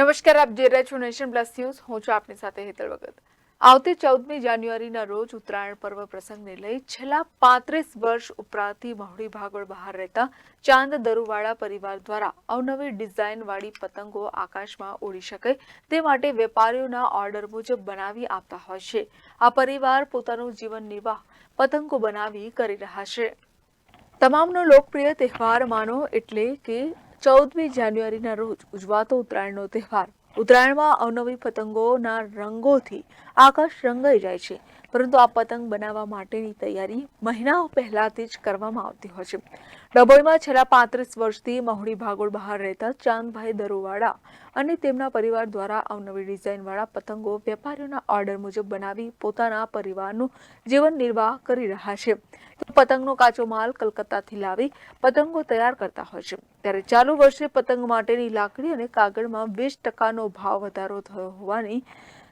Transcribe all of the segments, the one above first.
નમસ્કાર, આપ જે રહ્યા છો નેશન પ્લસ ન્યૂઝ. હું છું આપની સાથે હેતલ વગત આવતી ચૌદમી જાન્યુઆરીના રોજ ઉત્તરાયણ પર્વ પ્રસંગને લઈ છેલ્લા પાંત્રીસ વર્ષ ઉપરાંતથી મહુડી ભાગોળ બહાર રહેતા ચાંદ દરુવાળા પરિવાર દ્વારા અવનવી ડિઝાઇનવાળી પતંગો આકાશમાં ઉડી શકે તે માટે વેપારીઓના ઓર્ડર મુજબ બનાવી આપતા હોય છે. આ પરિવાર પોતાનું જીવન નિર્વાહ પતંગો બનાવી કરી રહ્યા છે. તમામનો લોકપ્રિય તહેવાર માનો એટલે કે ચૌદમી જાન્યુઆરીના રોજ ઉજવાતો ઉત્તરાયણનો તહેવાર. ઉત્તરાયણમાં અવનવી પતંગોના રંગોથી આકાશ રંગાઈ જાય છે. પરંતુ આ પતંગ બનાવવા માટેની તૈયારી મહિનાઓ પહેલાથી જ કરવામાં આવતી હોય છે. ડભોઈમાં છેલ્લા પાંત્રીસ વર્ષથી મહુડી ભાગોળ બહાર રહેતા ચાંદભાઈ દરોવાળા અને તેમના પરિવાર દ્વારા અવનવી ડિઝાઇનવાળા પતંગો વેપારીઓના ઓર્ડર મુજબ બનાવી પોતાના પરિવારનું જીવન નિર્વાહ કરી રહ્યા છે. પતંગનો કાચો માલ કલકત્તાથી લાવી પતંગો તૈયાર કરતા હોય છે. ત્યારે ચાલુ વર્ષે પતંગ માટેની લાકડી અને કાગળમાં વીસ ટકાનો ભાવ વધારો થયો હોવાની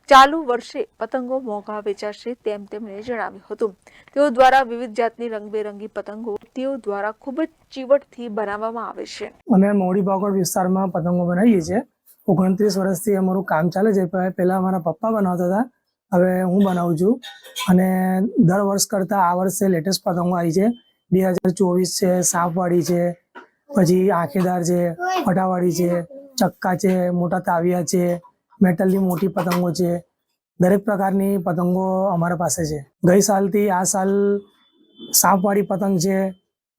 ચાલુ વર્ષે પતંગો મોંઘા વેચાશે તેમ તેમણે જણાવ્યું હતું. તેઓ દ્વારા વિવિધ જાતની રંગબેરંગી પતંગો તેઓ દ્વારા ખૂબ જ ચીવટથી બનાવવામાં આવે છે. અમે મોડી બાગોળ વિસ્તારમાં પતંગો બનાવીએ છીએ. ઓગણત્રીસ વર્ષથી અમારું કામ ચાલે છે. પહેલા અમારા પપ્પા બનાવતા હતા. હવે હું બનાવું છું. અને દર વર્ષ કરતાં આ વર્ષે લેટેસ્ટ પતંગો આવી છે. બે હજાર ચોવીસ છે સાપવાળી છે, પછી આંખેદાર છે ફટાવાળી છે ચક્કા છે, મોટા તાવિયા છે, મેટલની મોટી પતંગો છે. દરેક પ્રકારની પતંગો અમારા પાસે છે. ગઈ સાલથી આ સાલ સાપવાળી પતંગ છે,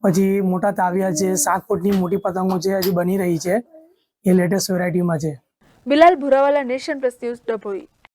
પછી મોટા તાવિયા છે, સાત ફૂટની મોટી પતંગો છે, હજી બની રહી છે. એ લેટેસ્ટ વેરાયટીમાં છે. Bilal Bhurawala, Nation Plus Dabhoi.